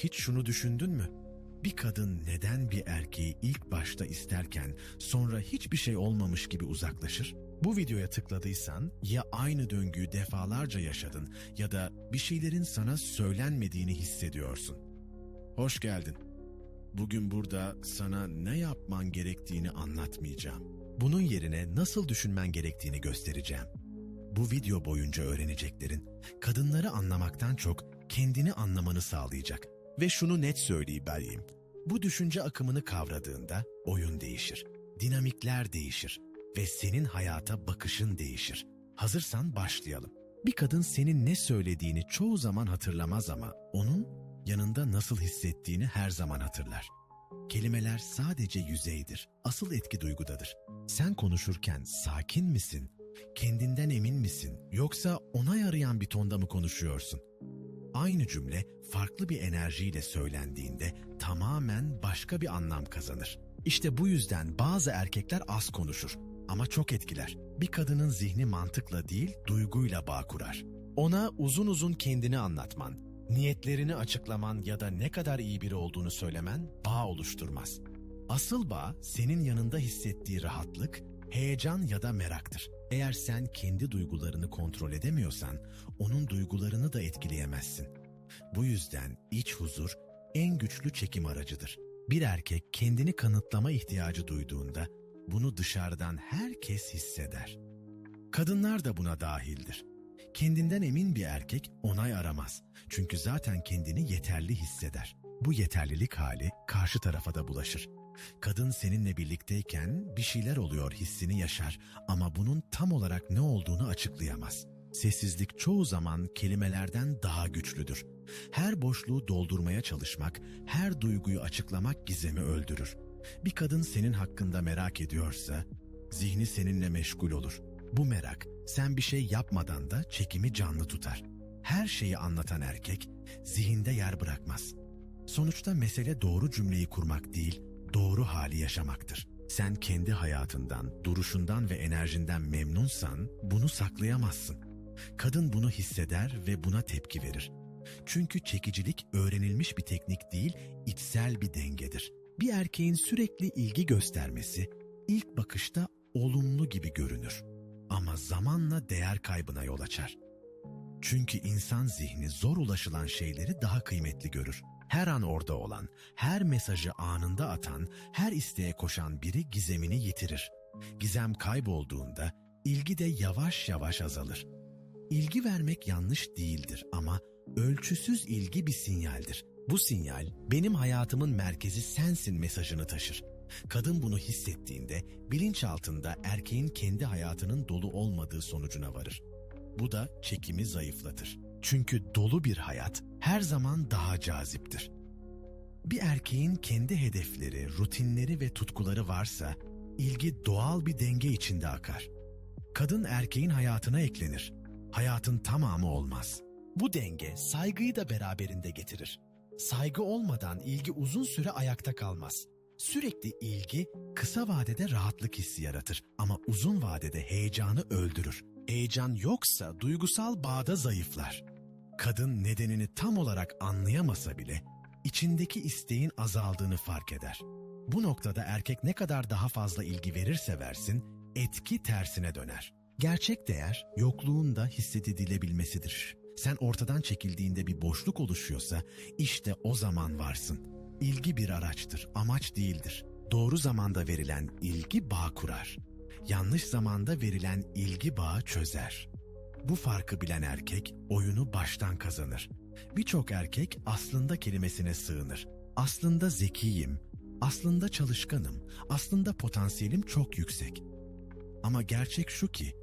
Hiç şunu düşündün mü? Bir kadın neden bir erkeği ilk başta isterken sonra hiçbir şey olmamış gibi uzaklaşır? Bu videoya tıkladıysan ya aynı döngüyü defalarca yaşadın ya da bir şeylerin sana söylenmediğini hissediyorsun. Hoş geldin. Bugün burada sana ne yapman gerektiğini anlatmayacağım. Bunun yerine nasıl düşünmen gerektiğini göstereceğim. Bu video boyunca öğreneceklerin kadınları anlamaktan çok kendini anlamanı sağlayacak. Ve şunu net söyleyeyim. Bu düşünce akımını kavradığında oyun değişir. Dinamikler değişir ve senin hayata bakışın değişir. Hazırsan başlayalım. Bir kadın senin ne söylediğini çoğu zaman hatırlamaz ama onun yanında nasıl hissettiğini her zaman hatırlar. Kelimeler sadece yüzeydir. Asıl etki duygudadır. Sen konuşurken sakin misin? Kendinden emin misin? Yoksa onay arayan bir tonda mı konuşuyorsun? Aynı cümle farklı bir enerjiyle söylendiğinde tamamen başka bir anlam kazanır. İşte bu yüzden bazı erkekler az konuşur ama çok etkiler. Bir kadının zihni mantıkla değil, duyguyla bağ kurar. Ona uzun uzun kendini anlatman, niyetlerini açıklaman ya da ne kadar iyi biri olduğunu söylemen bağ oluşturmaz. Asıl bağ senin yanında hissettiği rahatlık, heyecan ya da meraktır. Eğer sen kendi duygularını kontrol edemiyorsan, onun duygularını da etkileyemezsin. Bu yüzden iç huzur en güçlü çekim aracıdır. Bir erkek kendini kanıtlama ihtiyacı duyduğunda bunu dışarıdan herkes hisseder. Kadınlar da buna dahildir. Kendinden emin bir erkek onay aramaz. Çünkü zaten kendini yeterli hisseder. Bu yeterlilik hali karşı tarafa da bulaşır. Kadın seninle birlikteyken bir şeyler oluyor hissini yaşar ama bunun tam olarak ne olduğunu açıklayamaz. Sessizlik çoğu zaman kelimelerden daha güçlüdür. Her boşluğu doldurmaya çalışmak, her duyguyu açıklamak gizemi öldürür. Bir kadın senin hakkında merak ediyorsa, zihni seninle meşgul olur. Bu merak, sen bir şey yapmadan da çekimi canlı tutar. Her şeyi anlatan erkek, zihinde yer bırakmaz. Sonuçta mesele doğru cümleyi kurmak değil, doğru hali yaşamaktır. Sen kendi hayatından, duruşundan ve enerjinden memnunsan bunu saklayamazsın. Kadın bunu hisseder ve buna tepki verir. Çünkü çekicilik öğrenilmiş bir teknik değil, içsel bir dengedir. Bir erkeğin sürekli ilgi göstermesi ilk bakışta olumlu gibi görünür ama zamanla değer kaybına yol açar. Çünkü insan zihni zor ulaşılan şeyleri daha kıymetli görür. Her an orada olan, her mesajı anında atan, her isteğe koşan biri gizemini yitirir. Gizem kaybolduğunda ilgi de yavaş yavaş azalır. İlgi vermek yanlış değildir ama ölçüsüz ilgi bir sinyaldir. Bu sinyal benim hayatımın merkezi sensin mesajını taşır. Kadın bunu hissettiğinde bilinçaltında erkeğin kendi hayatının dolu olmadığı sonucuna varır. Bu da çekimi zayıflatır. Çünkü dolu bir hayat her zaman daha caziptir. Bir erkeğin kendi hedefleri, rutinleri ve tutkuları varsa ilgi doğal bir denge içinde akar. Kadın erkeğin hayatına eklenir. Hayatın tamamı olmaz. Bu denge saygıyı da beraberinde getirir. Saygı olmadan ilgi uzun süre ayakta kalmaz. Sürekli ilgi kısa vadede rahatlık hissi yaratır ama uzun vadede heyecanı öldürür. Heyecan yoksa duygusal bağda zayıflar. Kadın nedenini tam olarak anlayamasa bile içindeki isteğin azaldığını fark eder. Bu noktada erkek ne kadar daha fazla ilgi verirse versin etki tersine döner. Gerçek değer yokluğun da hissedilebilmesidir. Sen ortadan çekildiğinde bir boşluk oluşuyorsa işte o zaman varsın. İlgi bir araçtır, amaç değildir. Doğru zamanda verilen ilgi bağ kurar. Yanlış zamanda verilen ilgi bağı çözer. Bu farkı bilen erkek oyunu baştan kazanır. Birçok erkek aslında kelimesine sığınır. Aslında zekiyim, aslında çalışkanım, aslında potansiyelim çok yüksek. Ama gerçek şu ki,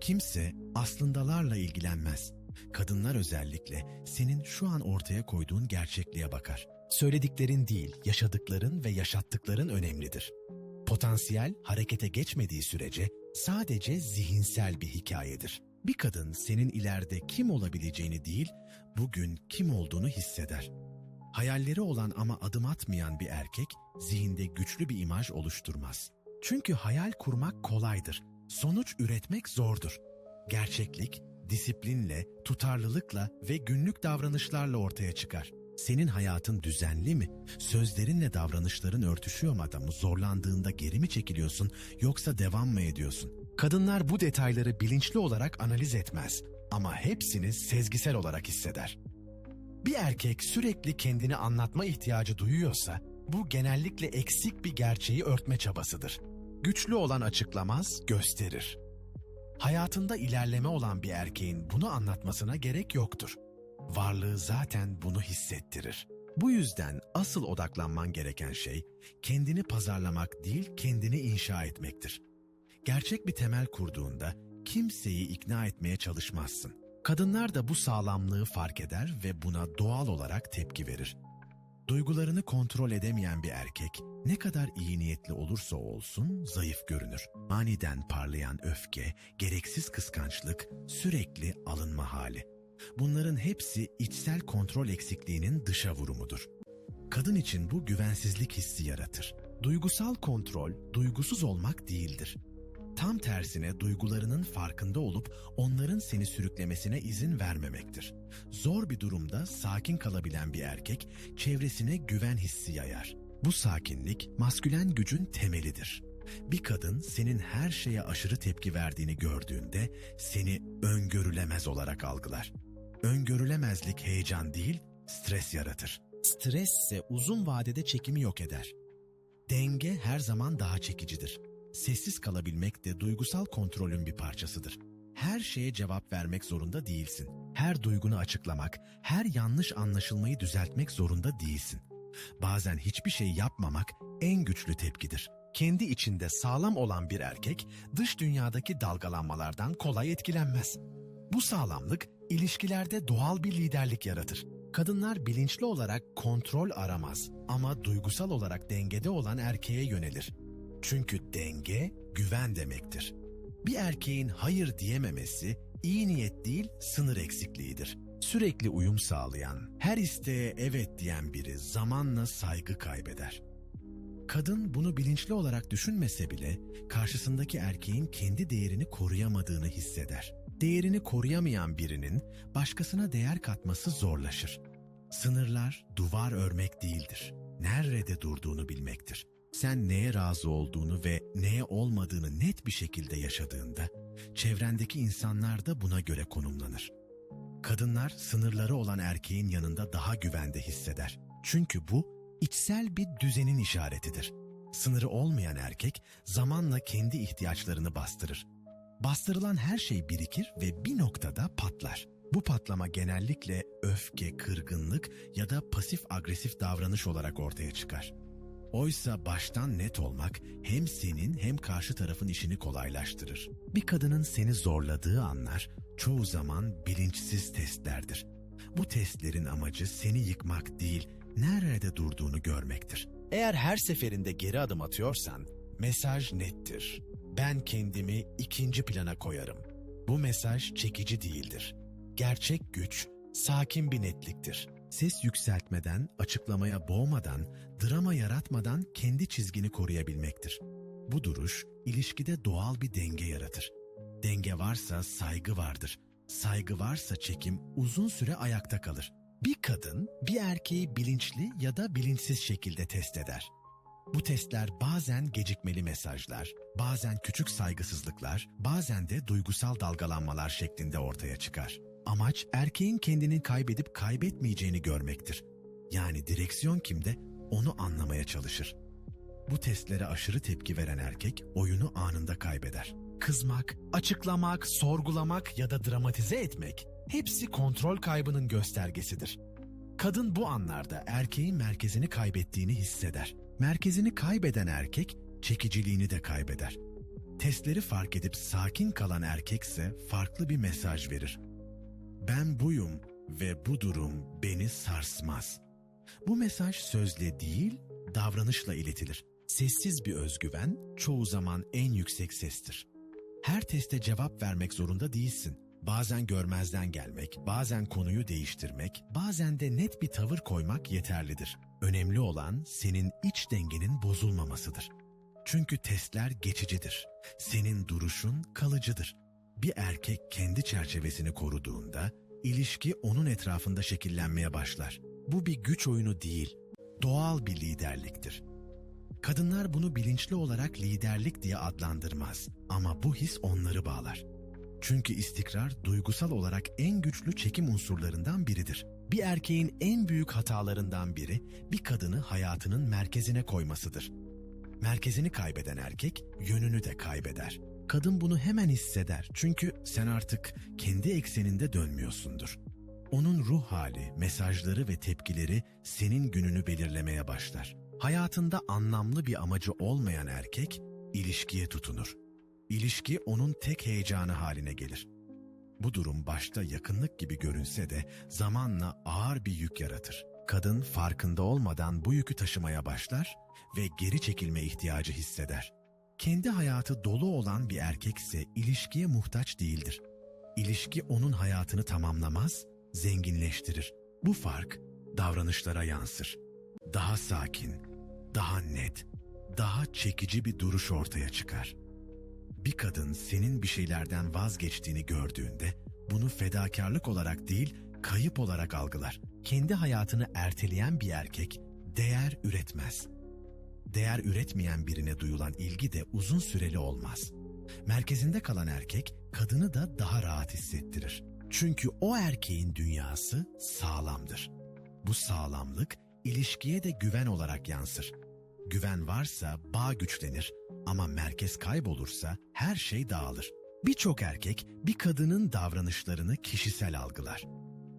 kimse aslındalarla ilgilenmez. Kadınlar özellikle senin şu an ortaya koyduğun gerçekliğe bakar. Söylediklerin değil, yaşadıkların ve yaşattıkların önemlidir. Potansiyel harekete geçmediği sürece sadece zihinsel bir hikayedir. Bir kadın senin ileride kim olabileceğini değil, bugün kim olduğunu hisseder. Hayalleri olan ama adım atmayan bir erkek zihinde güçlü bir imaj oluşturmaz. Çünkü hayal kurmak kolaydır. Sonuç üretmek zordur. Gerçeklik disiplinle, tutarlılıkla ve günlük davranışlarla ortaya çıkar. Senin hayatın düzenli mi? Sözlerinle davranışların örtüşüyor mu adamı? Zorlandığında geri mi çekiliyorsun yoksa devam mı ediyorsun? Kadınlar bu detayları bilinçli olarak analiz etmez ama hepsini sezgisel olarak hisseder. Bir erkek sürekli kendini anlatma ihtiyacı duyuyorsa bu genellikle eksik bir gerçeği örtme çabasıdır. Güçlü olan açıklamaz, gösterir. Hayatında ilerleme olan bir erkeğin bunu anlatmasına gerek yoktur. Varlığı zaten bunu hissettirir. Bu yüzden asıl odaklanman gereken şey kendini pazarlamak değil kendini inşa etmektir. Gerçek bir temel kurduğunda kimseyi ikna etmeye çalışmazsın. Kadınlar da bu sağlamlığı fark eder ve buna doğal olarak tepki verir. Duygularını kontrol edemeyen bir erkek ne kadar iyi niyetli olursa olsun zayıf görünür. Aniden parlayan öfke, gereksiz kıskançlık, sürekli alınma hali. Bunların hepsi içsel kontrol eksikliğinin dışa vurumudur. Kadın için bu güvensizlik hissi yaratır. Duygusal kontrol, duygusuz olmak değildir. Tam tersine duygularının farkında olup onların seni sürüklemesine izin vermemektir. Zor bir durumda sakin kalabilen bir erkek çevresine güven hissi yayar. Bu sakinlik maskülen gücün temelidir. Bir kadın senin her şeye aşırı tepki verdiğini gördüğünde seni öngörülemez olarak algılar. Öngörülemezlik heyecan değil, stres yaratır. Stres ise uzun vadede çekimi yok eder. Denge her zaman daha çekicidir. Sessiz kalabilmek de duygusal kontrolün bir parçasıdır. Her şeye cevap vermek zorunda değilsin. Her duygunu açıklamak, her yanlış anlaşılmayı düzeltmek zorunda değilsin. Bazen hiçbir şey yapmamak en güçlü tepkidir. Kendi içinde sağlam olan bir erkek dış dünyadaki dalgalanmalardan kolay etkilenmez. Bu sağlamlık ilişkilerde doğal bir liderlik yaratır. Kadınlar bilinçli olarak kontrol aramaz ama duygusal olarak dengede olan erkeğe yönelir. Çünkü denge güven demektir. Bir erkeğin hayır diyememesi iyi niyet değil sınır eksikliğidir. Sürekli uyum sağlayan, her isteğe evet diyen biri zamanla saygı kaybeder. Kadın bunu bilinçli olarak düşünmese bile karşısındaki erkeğin kendi değerini koruyamadığını hisseder. Değerini koruyamayan birinin başkasına değer katması zorlaşır. Sınırlar duvar örmek değildir. Nerede durduğunu bilmektir. Sen neye razı olduğunu ve neye olmadığını net bir şekilde yaşadığında, çevrendeki insanlar da buna göre konumlanır. Kadınlar sınırları olan erkeğin yanında daha güvende hisseder. Çünkü bu içsel bir düzenin işaretidir. Sınırı olmayan erkek zamanla kendi ihtiyaçlarını bastırır. Bastırılan her şey birikir ve bir noktada patlar. Bu patlama genellikle öfke, kırgınlık ya da pasif agresif davranış olarak ortaya çıkar. Oysa baştan net olmak hem senin hem karşı tarafın işini kolaylaştırır. Bir kadının seni zorladığı anlar çoğu zaman bilinçsiz testlerdir. Bu testlerin amacı seni yıkmak değil, nerede durduğunu görmektir. Eğer her seferinde geri adım atıyorsan, mesaj nettir. Ben kendimi ikinci plana koyarım. Bu mesaj çekici değildir. Gerçek güç, sakin bir netliktir. Ses yükseltmeden, açıklamaya boğmadan, drama yaratmadan kendi çizgini koruyabilmektir. Bu duruş, ilişkide doğal bir denge yaratır. Denge varsa saygı vardır. Saygı varsa çekim uzun süre ayakta kalır. Bir kadın bir erkeği bilinçli ya da bilinçsiz şekilde test eder. Bu testler bazen gecikmeli mesajlar, bazen küçük saygısızlıklar, bazen de duygusal dalgalanmalar şeklinde ortaya çıkar. Amaç erkeğin kendini kaybedip kaybetmeyeceğini görmektir. Yani direksiyon kimde onu anlamaya çalışır. Bu testlere aşırı tepki veren erkek oyunu anında kaybeder. Kızmak, açıklamak, sorgulamak ya da dramatize etmek hepsi kontrol kaybının göstergesidir. Kadın bu anlarda erkeğin merkezini kaybettiğini hisseder. Merkezini kaybeden erkek çekiciliğini de kaybeder. Testleri fark edip sakin kalan erkekse farklı bir mesaj verir. Ben buyum ve bu durum beni sarsmaz. Bu mesaj sözle değil, davranışla iletilir. Sessiz bir özgüven çoğu zaman en yüksek sestir. Her teste cevap vermek zorunda değilsin. Bazen görmezden gelmek, bazen konuyu değiştirmek, bazen de net bir tavır koymak yeterlidir. Önemli olan senin iç dengenin bozulmamasıdır. Çünkü testler geçicidir. Senin duruşun kalıcıdır. Bir erkek kendi çerçevesini koruduğunda ilişki onun etrafında şekillenmeye başlar. Bu bir güç oyunu değil, doğal bir liderliktir. Kadınlar bunu bilinçli olarak liderlik diye adlandırmaz ama bu his onları bağlar. Çünkü istikrar duygusal olarak en güçlü çekim unsurlarından biridir. Bir erkeğin en büyük hatalarından biri bir kadını hayatının merkezine koymasıdır. Merkezini kaybeden erkek yönünü de kaybeder. Kadın bunu hemen hisseder çünkü sen artık kendi ekseninde dönmüyorsundur. Onun ruh hali, mesajları ve tepkileri senin gününü belirlemeye başlar. Hayatında anlamlı bir amacı olmayan erkek ilişkiye tutunur. İlişki onun tek heyecanı haline gelir. Bu durum başta yakınlık gibi görünse de zamanla ağır bir yük yaratır. Kadın farkında olmadan bu yükü taşımaya başlar ve geri çekilme ihtiyacı hisseder. Kendi hayatı dolu olan bir erkek ise ilişkiye muhtaç değildir. İlişki onun hayatını tamamlamaz, zenginleştirir. Bu fark davranışlara yansır. Daha sakin, daha net, daha çekici bir duruş ortaya çıkar. Bir kadın senin bir şeylerden vazgeçtiğini gördüğünde bunu fedakarlık olarak değil, kayıp olarak algılar. Kendi hayatını erteleyen bir erkek değer üretmez. Değer üretmeyen birine duyulan ilgi de uzun süreli olmaz. Merkezinde kalan erkek kadını da daha rahat hissettirir. Çünkü o erkeğin dünyası sağlamdır. Bu sağlamlık ilişkiye de güven olarak yansır. Güven varsa bağ güçlenir ama merkez kaybolursa her şey dağılır. Birçok erkek bir kadının davranışlarını kişisel algılar.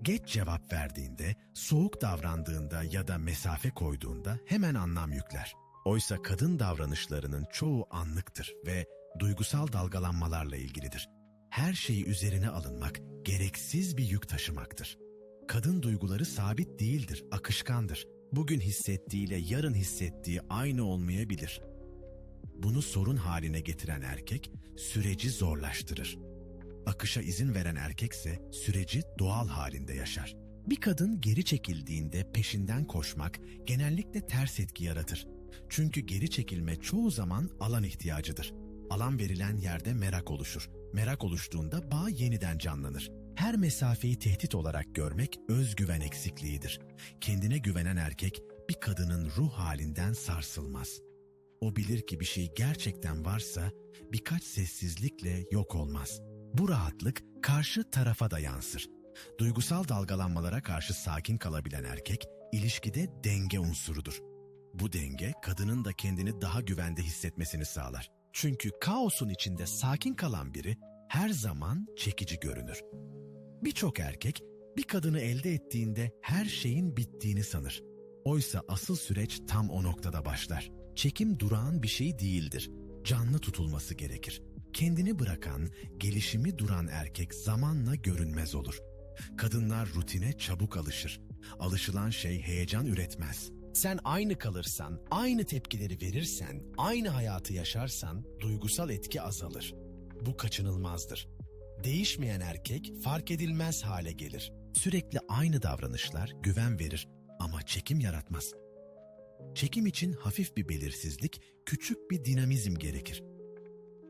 Geç cevap verdiğinde, soğuk davrandığında ya da mesafe koyduğunda hemen anlam yükler. Oysa kadın davranışlarının çoğu anlıktır ve duygusal dalgalanmalarla ilgilidir. Her şeyi üzerine alınmak gereksiz bir yük taşımaktır. Kadın duyguları sabit değildir, akışkandır. Bugün hissettiğiyle yarın hissettiği aynı olmayabilir. Bunu sorun haline getiren erkek süreci zorlaştırır. Akışa izin veren erkekse süreci doğal halinde yaşar. Bir kadın geri çekildiğinde peşinden koşmak genellikle ters etki yaratır. Çünkü geri çekilme çoğu zaman alan ihtiyacıdır. Alan verilen yerde merak oluşur. Merak oluştuğunda bağ yeniden canlanır. Her mesafeyi tehdit olarak görmek özgüven eksikliğidir. Kendine güvenen erkek bir kadının ruh halinden sarsılmaz. O bilir ki bir şey gerçekten varsa birkaç sessizlikle yok olmaz. Bu rahatlık karşı tarafa da yansır. Duygusal dalgalanmalara karşı sakin kalabilen erkek ilişkide denge unsurudur. Bu denge kadının da kendini daha güvende hissetmesini sağlar. Çünkü kaosun içinde sakin kalan biri her zaman çekici görünür. Birçok erkek bir kadını elde ettiğinde her şeyin bittiğini sanır. Oysa asıl süreç tam o noktada başlar. Çekim durağan bir şey değildir. Canlı tutulması gerekir. Kendini bırakan, gelişimi duran erkek zamanla görünmez olur. Kadınlar rutine çabuk alışır. Alışılan şey heyecan üretmez. Sen aynı kalırsan, aynı tepkileri verirsen, aynı hayatı yaşarsan duygusal etki azalır. Bu kaçınılmazdır. Değişmeyen erkek fark edilmez hale gelir. Sürekli aynı davranışlar güven verir ama çekim yaratmaz. Çekim için hafif bir belirsizlik, küçük bir dinamizm gerekir.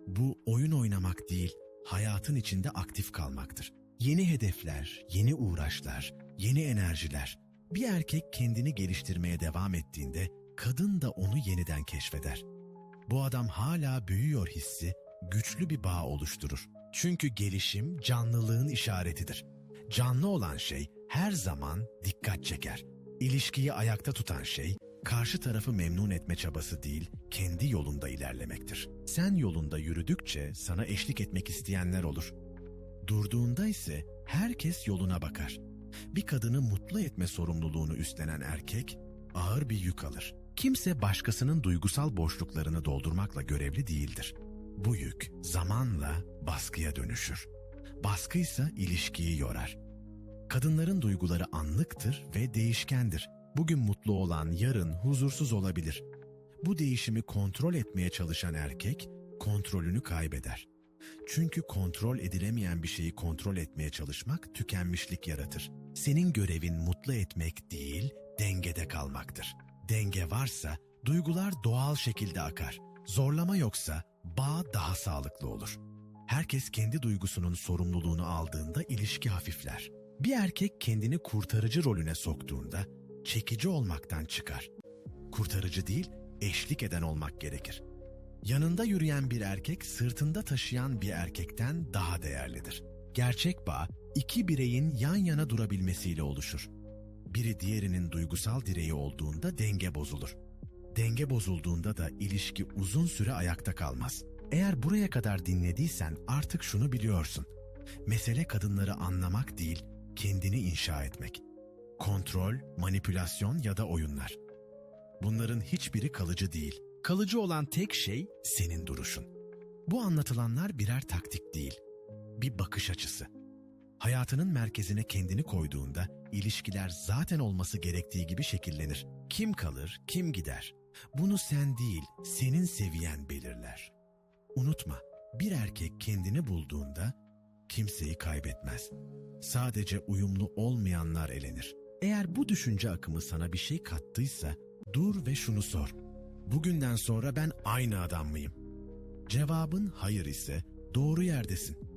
Bu oyun oynamak değil, hayatın içinde aktif kalmaktır. Yeni hedefler, yeni uğraşlar, yeni enerjiler. Bir erkek kendini geliştirmeye devam ettiğinde kadın da onu yeniden keşfeder. Bu adam hala büyüyor hissi güçlü bir bağ oluşturur. Çünkü gelişim canlılığın işaretidir. Canlı olan şey her zaman dikkat çeker. İlişkiyi ayakta tutan şey karşı tarafı memnun etme çabası değil, kendi yolunda ilerlemektir. Sen yolunda yürüdükçe sana eşlik etmek isteyenler olur. Durduğunda ise herkes yoluna bakar. Bir kadını mutlu etme sorumluluğunu üstlenen erkek ağır bir yük alır. Kimse başkasının duygusal boşluklarını doldurmakla görevli değildir. Bu yük zamanla baskıya dönüşür. Baskıysa ilişkiyi yorar. Kadınların duyguları anlıktır ve değişkendir. Bugün mutlu olan yarın huzursuz olabilir. Bu değişimi kontrol etmeye çalışan erkek kontrolünü kaybeder. Çünkü kontrol edilemeyen bir şeyi kontrol etmeye çalışmak tükenmişlik yaratır. Senin görevin mutlu etmek değil, dengede kalmaktır. Denge varsa duygular doğal şekilde akar. Zorlama yoksa bağ daha sağlıklı olur. Herkes kendi duygusunun sorumluluğunu aldığında ilişki hafifler. Bir erkek kendini kurtarıcı rolüne soktuğunda çekici olmaktan çıkar. Kurtarıcı değil, eşlik eden olmak gerekir. Yanında yürüyen bir erkek sırtında taşıyan bir erkekten daha değerlidir. Gerçek bağ iki bireyin yan yana durabilmesiyle oluşur. Biri diğerinin duygusal direği olduğunda denge bozulur. Denge bozulduğunda da ilişki uzun süre ayakta kalmaz. Eğer buraya kadar dinlediysen artık şunu biliyorsun. Mesele kadınları anlamak değil, kendini inşa etmek. Kontrol, manipülasyon ya da oyunlar. Bunların hiçbiri kalıcı değil. Kalıcı olan tek şey senin duruşun. Bu anlatılanlar birer taktik değil, bir bakış açısı. Hayatının merkezine kendini koyduğunda ilişkiler zaten olması gerektiği gibi şekillenir. Kim kalır, kim gider? Bunu sen değil, senin seviyen belirler. Unutma, bir erkek kendini bulduğunda kimseyi kaybetmez. Sadece uyumlu olmayanlar elenir. Eğer bu düşünce akımı sana bir şey kattıysa dur ve şunu sor. Bugünden sonra ben aynı adam mıyım? Cevabın hayır ise doğru yerdesin.